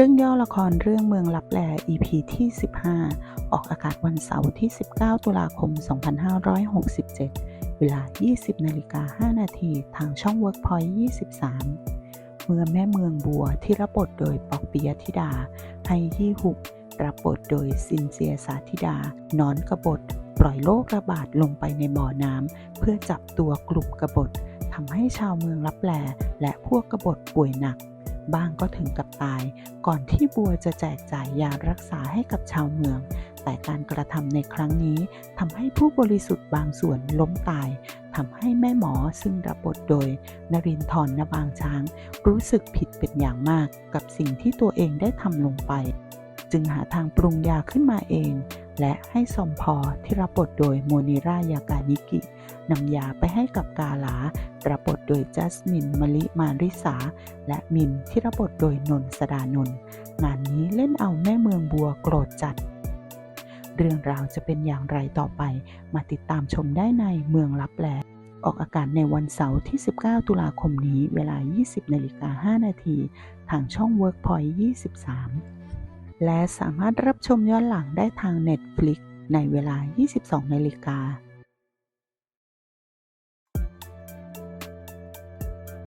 รื่องย่อละครเรื่องเมืองลับแล EP ที่ 15 ออกอากาศวันเสาร์ที่ 19 ตุลาคม 2567 เวลา 20นาฬิกา5นาทีทางช่อง Workpoint 23 เมื่อแม่เมืองบัวที่รับบทโดยปอกปิยธิดาไฮยี่หุกรับบทโดยซินเซียสาธิดา นอนกระบฏปล่อยโรคระบาดลงไปในบ่อน้ำเพื่อจับตัวกลุ่มกบฏทำให้ชาวเมืองลับแลและพวกกบฏป่วยหนัก บ้างก็ถึงกับตาย ก่อนที่บัวจะแจกจ่ายยารักษาให้กับชาวเมือง แต่การกระทำในครั้งนี้ทำให้ผู้บริสุทธิ์บางส่วนล้มตายทำให้แม่หมอซึ่งรับบทโดย นรินทร์นบางช้าง รู้สึกผิดเป็นอย่างมากกับสิ่งที่ตัวเองได้ทำลงไป จึงหาทางปรุงยาขึ้นมาเอง และให้สมพอที่รับบทโดยโมนิรายากานิกินำยาไปให้กับกาลารับบทโดยจัสมินมลิมาริสา และมินที่รับบทโดยนนสดานน์งานนี้เล่นเอาแม่เมืองบัวโกรธจัด เรื่องราวจะเป็นอย่างไรต่อไป มาติดตามชมได้ในเมืองลับแลออกอากาศในวันเสาร์ที่ 19 ตุลาคมนี้เวลา 20นาฬิกา5นาทีทางช่อง Workpoint 23 และสามารถรับชมย้อนหลังได้ทาง Netflix ในเวลา 22 นาฬิกา